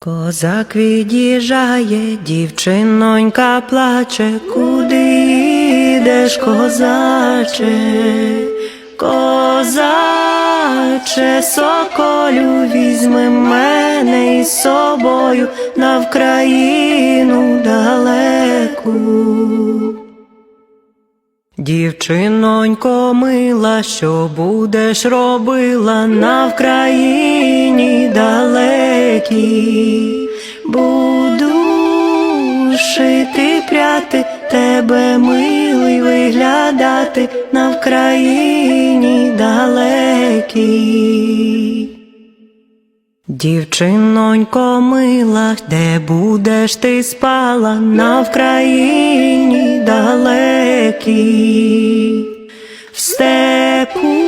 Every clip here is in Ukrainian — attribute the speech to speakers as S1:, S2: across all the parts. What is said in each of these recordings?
S1: Козак від'їжджає, дівчинонька плаче, куди йдеш, козаче, козаче, соколю, візьми мене із собою на Вкраїну далеку. Дівчинонько мила, що будеш робила на Вкраїні далекій, буду шити пряти, тебе милий виглядати на Вкраїні далекій. Дівчинонько мила, де будеш ти спала? На Вкраїні далекій, в степу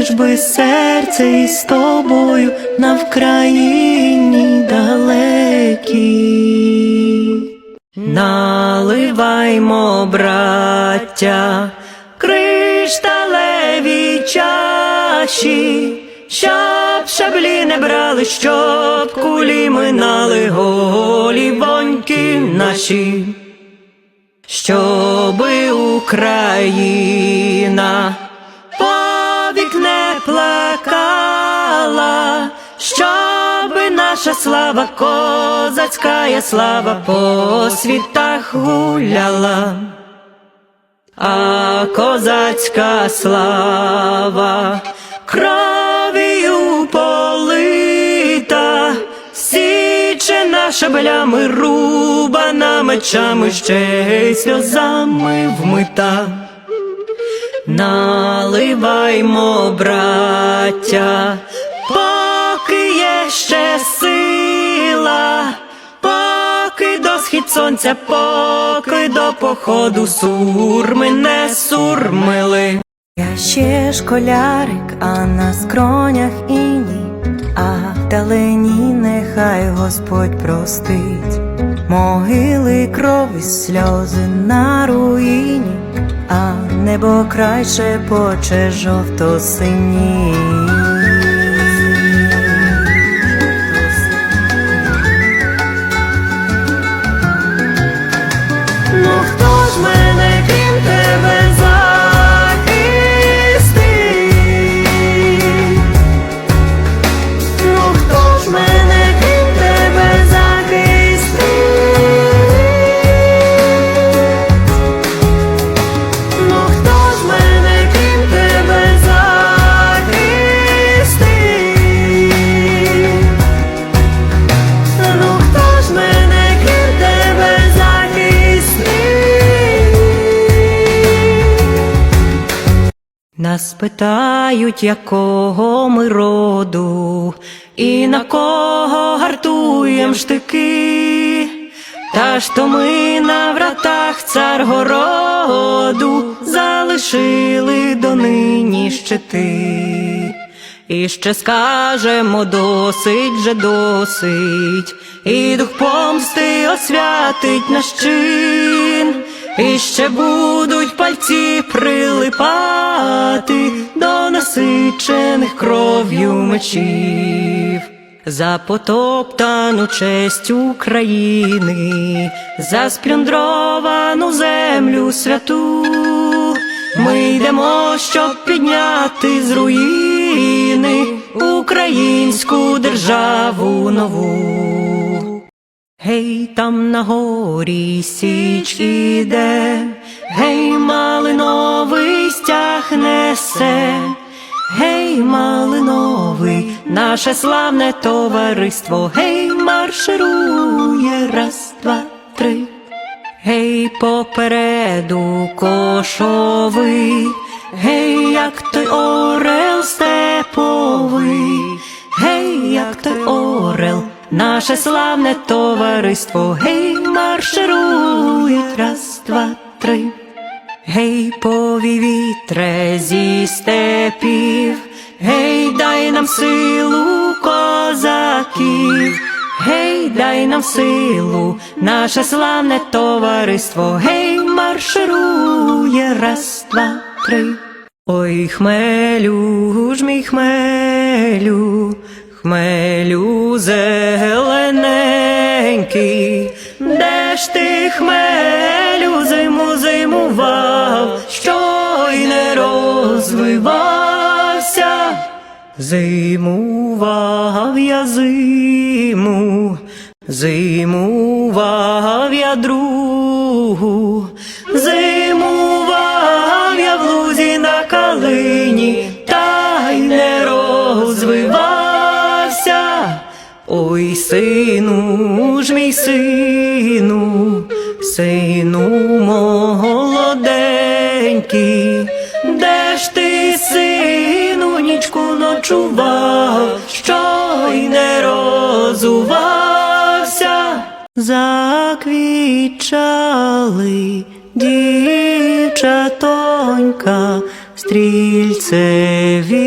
S1: лиш би серце із тобою на Вкраїні далекій. Наливаймо, браття, кришталеві чаші, щоб шаблі не брали, щоб кулі минали голі воньки наші, щоби Україна наша слава, козацька слава по світах гуляла. А козацька слава кров'ю полита, січена шабелями, рубана мечами, ще й сльозами вмита. Наливаймо, браття, ще сила, поки до схід сонця, поки до походу сурми не сурмили. Я ще школярик, а на скронях іні, а вдалині нехай Господь простить. Могили крові, сльози на руїні, а небо край шепоче жовто-синій. Ну питають, якого ми роду, і на кого гартуєм штики. Та ж то ми на вратах царгороду залишили донині щити. І ще скажемо досить же досить, і дух помсти освятить наш чин, і ще будуть пальці насичених кров'ю мечів. За потоптану честь України, за сплюндровану землю святу, ми йдемо, щоб підняти з руїни українську державу нову. Гей, там на горі січ іде, гей, малиновий стяг несе, гей, малиновий, наше славне товариство, гей, марширує, раз, два, три. Гей, попереду кошовий, гей, як той орел степовий, гей, як той орел, наше славне товариство, гей, марширує, раз, два, три. Гей, повій вітре зі степів, гей, дай нам силу козаків, гей, дай нам силу, наше славне товариство, гей, марширує, раз, два, три. Ой, хмелю ж мій хмелю, хмелю зелененький, де ж ти хмелю розвивався. Зимував я зиму, зимував я другу, зимував я в лузі на калині, та й не розвивався. Ой, сину ж мій сину, сину молоденький, де ж ти, сину, нічку ночував, що й не розувався, заквічали дівчатонька, стрільцеві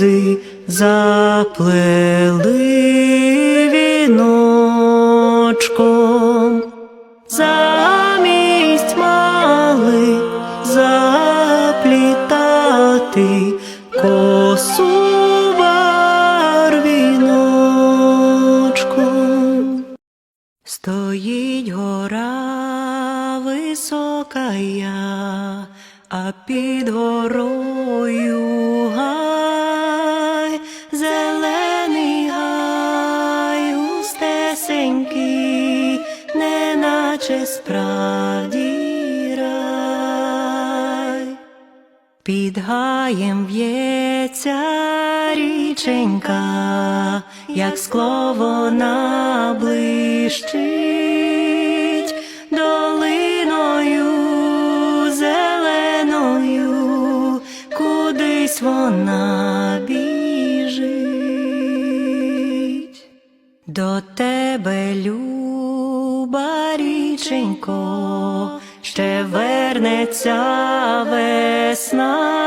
S1: берези заплели віночком. Замість мали заплітати косу. Стоїть гора висока я, а під Під гаєм в'ється річенька, як скло вона блищить долиною зеленою, кудись вона біжить. До тебе, люба річенько, ще вернеться весна,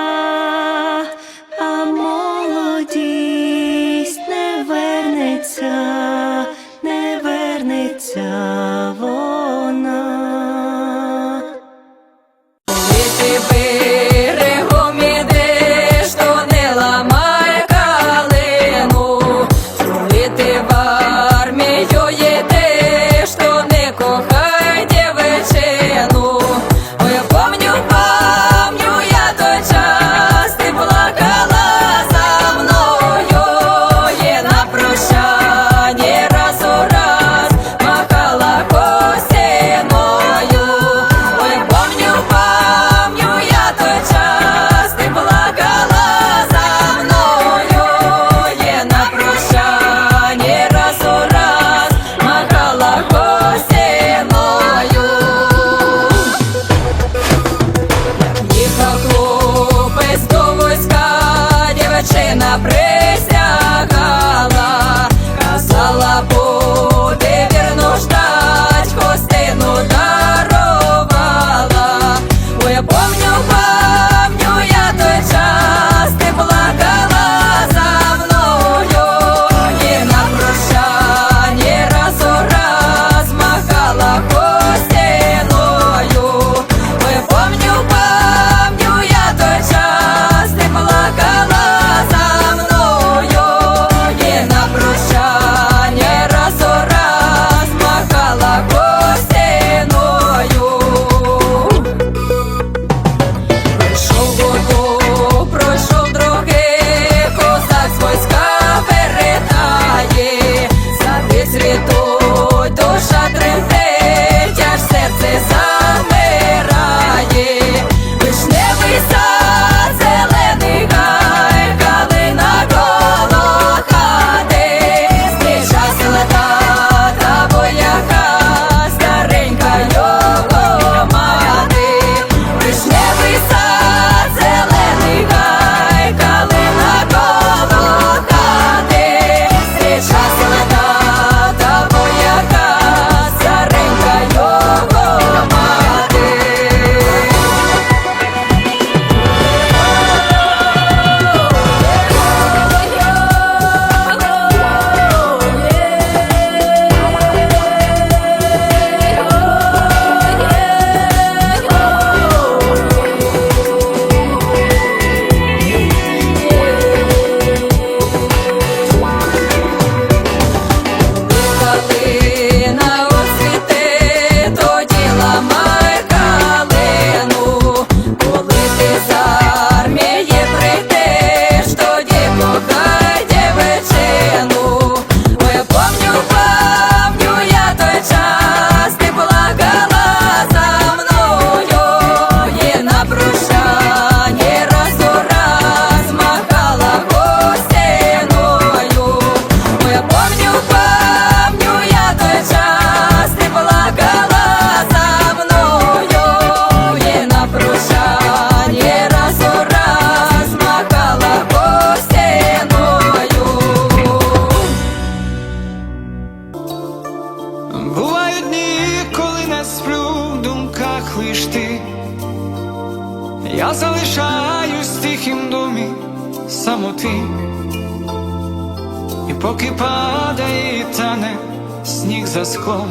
S2: склом,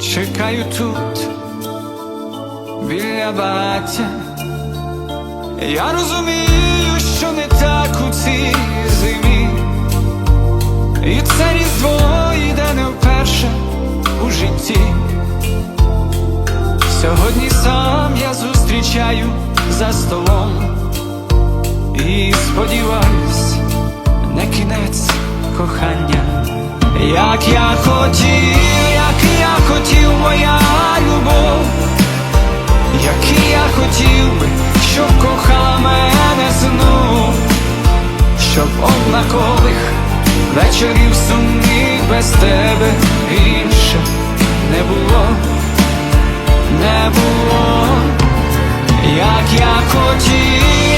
S2: чекаю тут біля багаття. Я розумію, що не так у цій зимі, і це різдво йде не вперше у житті. Сьогодні сам я зустрічаю за столом і сподіваюсь, хотів, як я хотів, моя любов, як я хотів би, щоб кохала мене знов, щоб однакових вечорів сумних без тебе більше не було. Не було, як я хотів,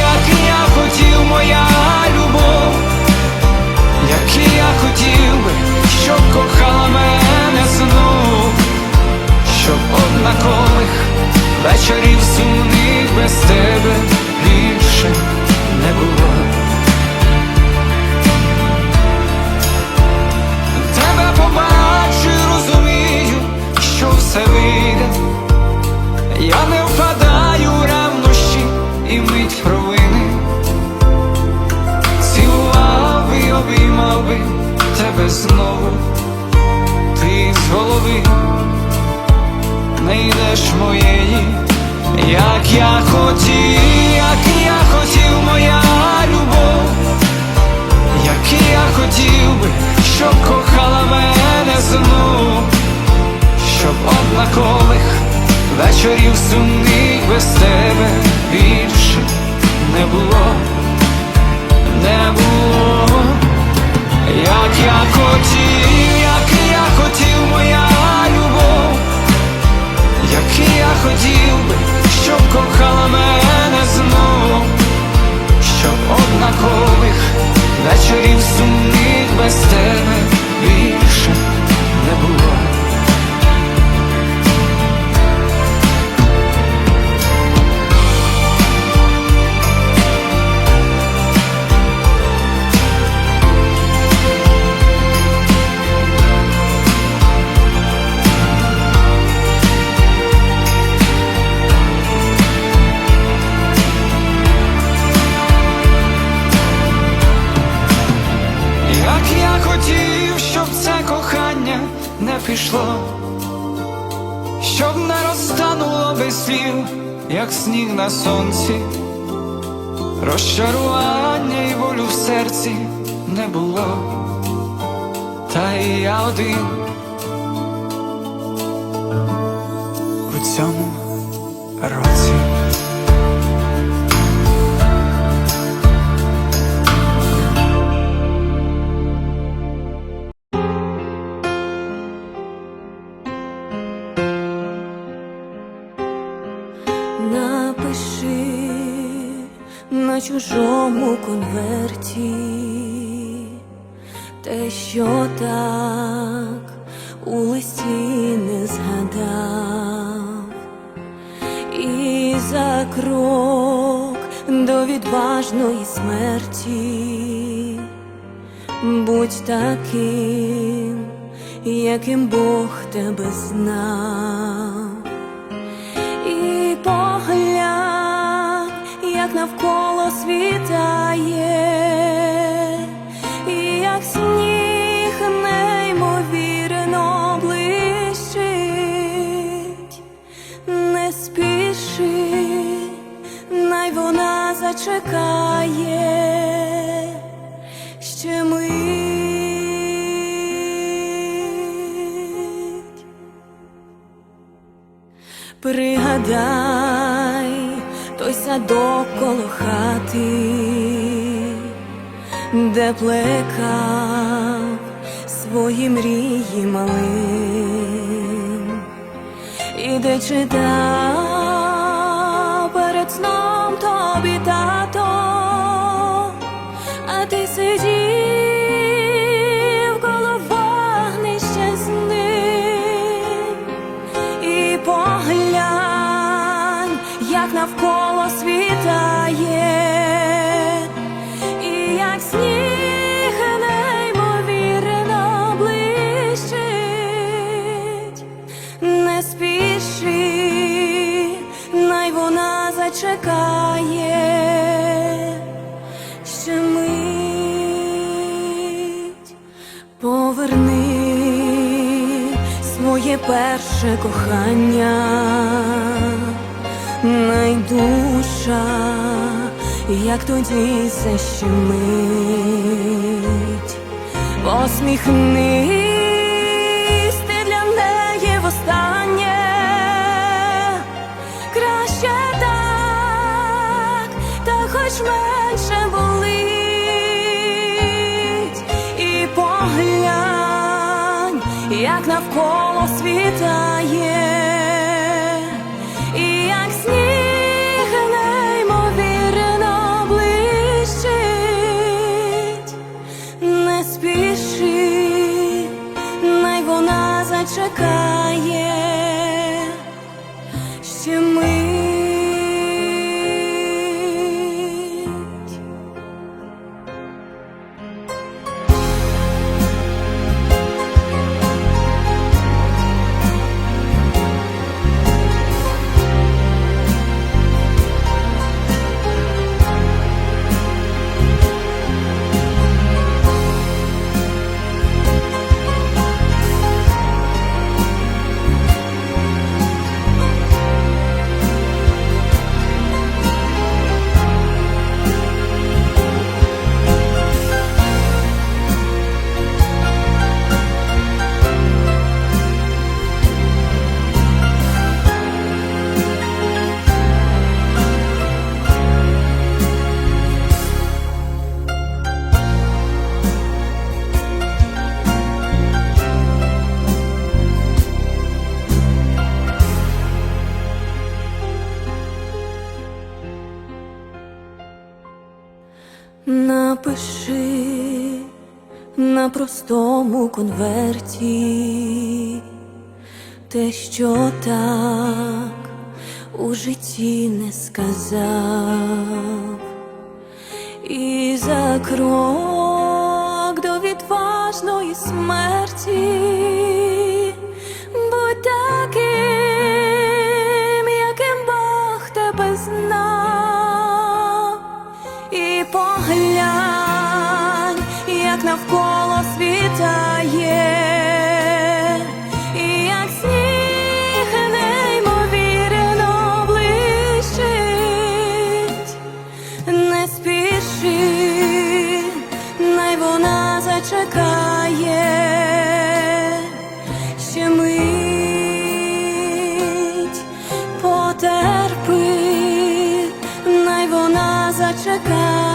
S2: хотів би, щоб кохала мене знов, щоб однакових вечорів сумних без тебе більше не було. Тебе побачу розумію, що все вийде. Я не знову. Ти з голови не йдеш моєї, як я хотів, як я хотів, моя любов, як я хотів би, щоб кохала мене знов, щоб однакових вечорів сумних без тебе більше не було, не було, як я хотів, як я хотів, моя любов, як я хотів би, щоб кохала мене знов, щоб однакових вечорів сумних без тебе більше
S3: так у листі не згадав, і за крок до відважної смерті будь таким, яким Бог тебе знав. І поглянь, як навколо світає, спіши, най вона зачекає ще мить. Пригадай той садок коло хати, де плекав свої мрії малим, і де читав перед сном тобі тато, а ти сидів перше кохання, найдуша, як тоді защемить, посміхнись ти для неї востаннє, краще так, та хоч менше навколо світає, простому конверті. Те, що так у житті не сказав, і за крок до відважної смерті вона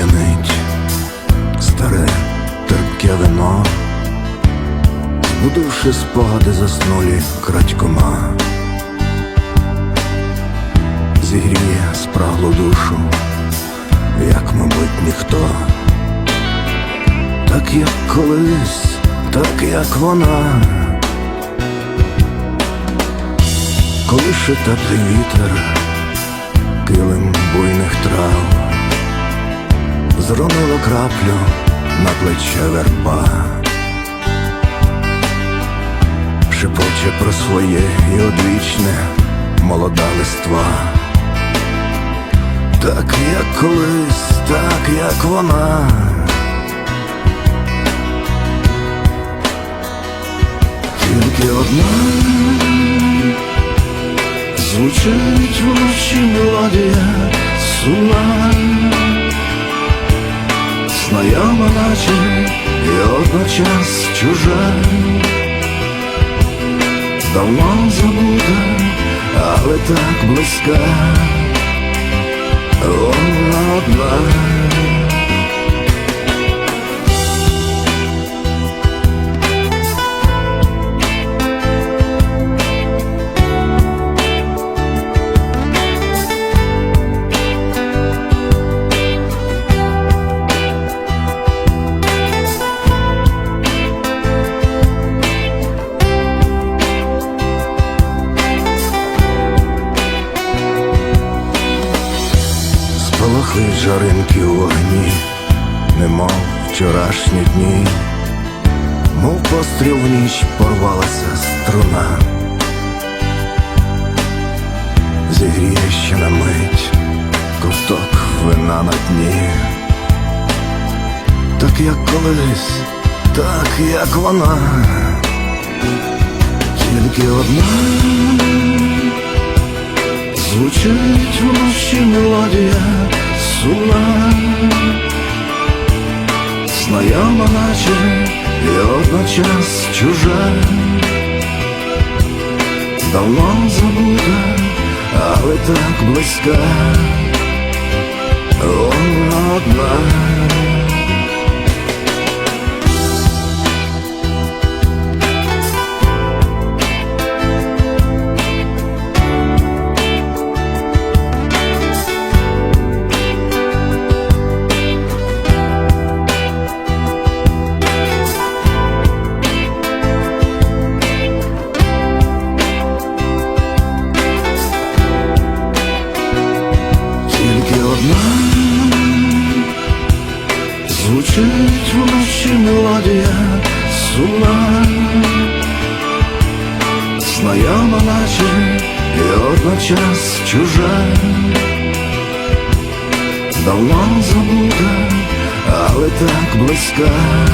S4: п'янить старе терпке вино, збудивши спогади заснулі крадькома, зігріє спраглу душу, як, мабуть, ніхто, так як колись, так як вона, коли ще теплий вітер, килим буйних трав зронило краплю на плече верба, шепоче про своє і одвічне молода листва. Так як колись, так як вона. Тільки одна
S5: звучить вночі мелодія сумна, знайома наче і одночас чужа, давно забута, але так близька, вона одна. Спалахли жаринки у вогні, немов вчорашні дні, мов постріл в ніч порвалася струна, зігріє ще на мить ковток вина на дні, так як колись, так як вона, тільки одна. Звучить вночі мелодія сумна, знайома наче і одночас чужа, давно забута, але так близька, так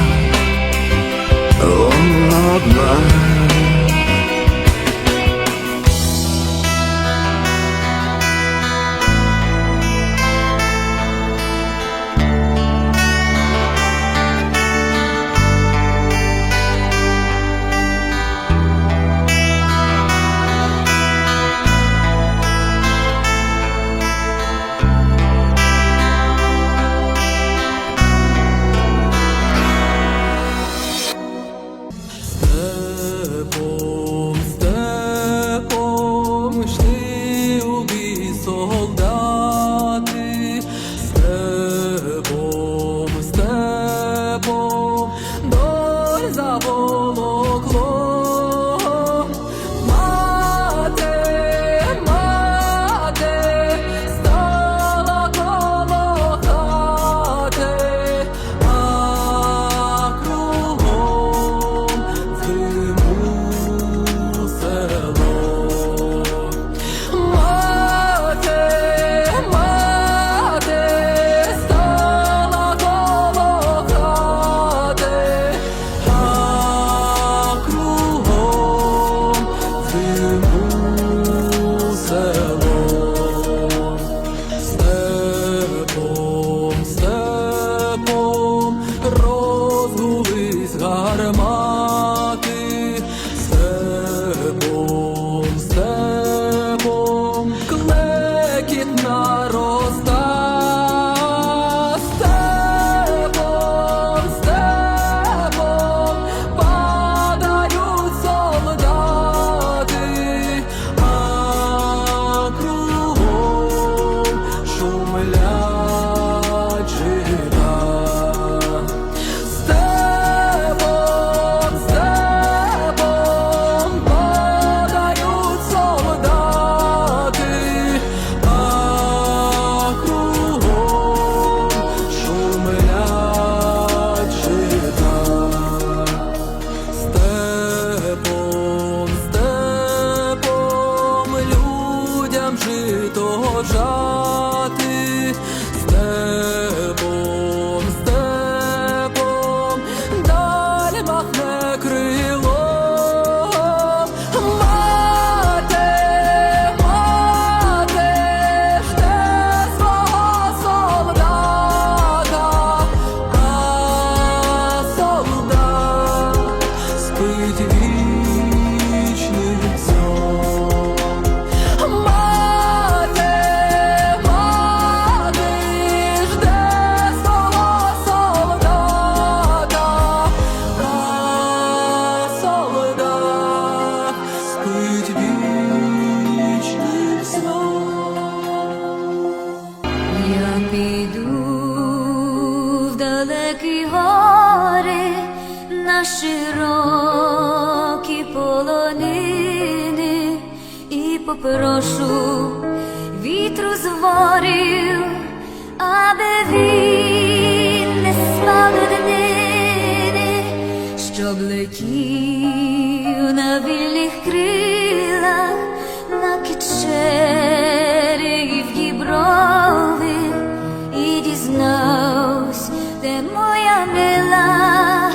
S6: canela,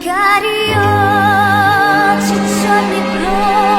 S6: cariocci, giorni blu.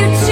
S6: you